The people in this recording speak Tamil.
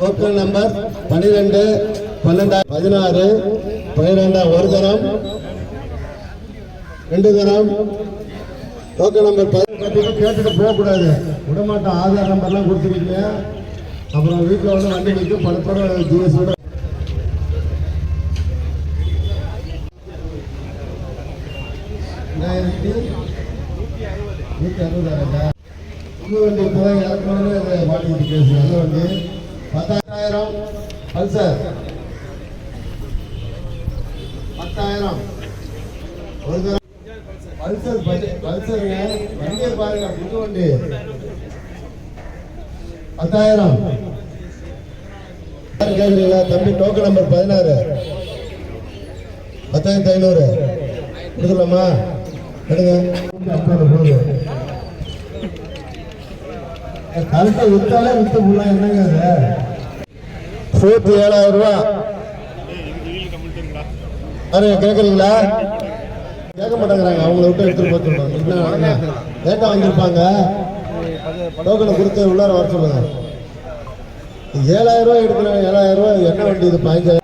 டோக்கன் நம்பர் பன்னிரெண்டு பன்னெண்டா பதினாறு பன்னிரெண்டாம் ஒரு தரம். ரெண்டு தரம். டோக்கன் நம்பர் கேட்டுட்டு போகக்கூடாது. விடமாட்டோம். ஆதார் நம்பர்லாம் கொடுத்துருக்கீங்க. அப்புறம் வீட்டில் வந்து வண்டி நிற்கும் பல ஜிஎஸ்டியோட ரெண்டாயிரத்தி நூற்றி அறுபதாயிரங்களா வண்டி இப்போ தான் இறக்கணும்னு அதை மாட்டிக்கிட்டு பேசுகிறேன் நல்ல வண்டி. பத்தாயிரம். பல்சர் பத்தாயிரம். ஒரு தரம் பல்சர் பதி- பல்சருங்க வண்டியை பாருங்க புது வண்டி. பத்தாயிரம். யார் தம்பி டோக்கன் நம்பர் பதினாறு. பத்தாயிரத்தி ஐநூறு. கொடுக்கலாமா? எடுங்க. ஐம்பது போகுது கரெக்டாக வித்தாலே வித்து போடலாம் என்னங்க அது? சேர்த்து ஏழாயிரம் ரூபா. யாரும் கேட்குறீங்களா கேட்க மாட்டேங்கிறாங்க. அவங்கள விட்டு எடுத்துட்டு போட்டுருப்பாங்க என்ன டேட்டா வாங்கியிருப்பாங்க. டோக்கனை கொடுத்து உள்ளார வர சொல்லுங்க. ஏழாயிரம் ரூபாய் எடுக்கிறேன். ஏழாயிரம் ரூபாய் என்ன வண்டி? இது பதினஞ்சாயிரம்